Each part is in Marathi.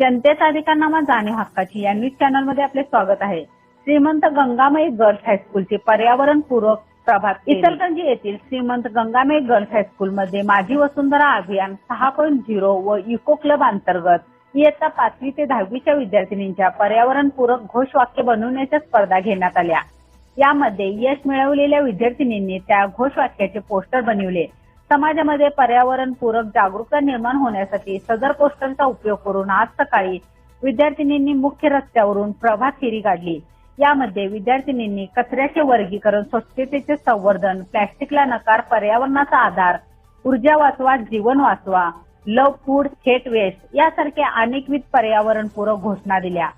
जनतेचा अधिकारनामा जाणीव हक्काची. या न्यूज चॅनलमध्ये आपले स्वागत आहे. श्रीमंत गंगामय गर्ल्स हायस्कूलचे पर्यावरणपूरक प्रभात प्रभाग इचलकरंजी येथील श्रीमंत गंगामय गर्ल्स हायस्कूल मध्ये माझी वसुंधरा अभियान सहा पॉईंट झिरो व इको क्लब अंतर्गत इयत्ता पाचवी ते दहावीच्या विद्यार्थिनींच्या पर्यावरणपूरक घोषवाक्य बनवण्याच्या स्पर्धा घेण्यात आल्या. यामध्ये यश मिळवलेल्या विद्यार्थिनींनी त्या घोषवाक्याचे पोस्टर बनविले. समाजामध्ये पर्यावरणपूरक जागरूकता निर्माण होण्यासाठी सदर पोस्टरचा उपयोग करून आज सकाळी विद्यार्थिनींनी मुख्य रस्त्यावरून प्रभात फेरी काढली. यामध्ये विद्यार्थिनींनी कचऱ्याचे वर्गीकरण स्वच्छतेचे संवर्धन प्लॅस्टिकला नकार पर्यावरणाचा आधार ऊर्जा वाचवा जीवन वाचवा लव फूड थेट वेस्ट यासारख्या अनेकविध पर्यावरणपूरक घोषणा दिल्या.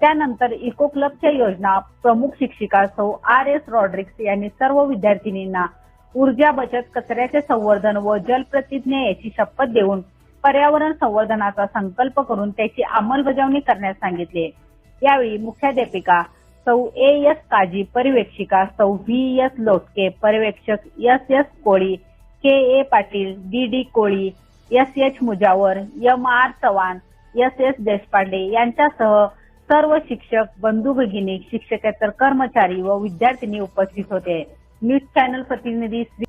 त्यानंतर इको क्लबच्या योजना प्रमुख शिक्षिका सौ आर एस रॉड्रिक्स यांनी सर्व विद्यार्थिनींना ऊर्जा बचत कचऱ्याचे संवर्धन व जलप्रतिज्ञा याची शपथ देऊन पर्यावरण संवर्धनाचा संकल्प करून त्याची अंमलबजावणी करण्यास सांगितले. यावेळी मुख्याध्यापिका सौ ए एस काजी पर्यवेक्षिका सौ व्ही एस लोटके पर्यवेक्षक S S Koli K A Patil D D Koli S H Mujawar M R Chavan S S Deshpande यांच्यासह सर्व शिक्षक बंधू भगिनी शिक्षकेतर कर्मचारी व विद्यार्थिनी उपस्थित होते. न्यूज चॅनल प्रतिनिधी श्री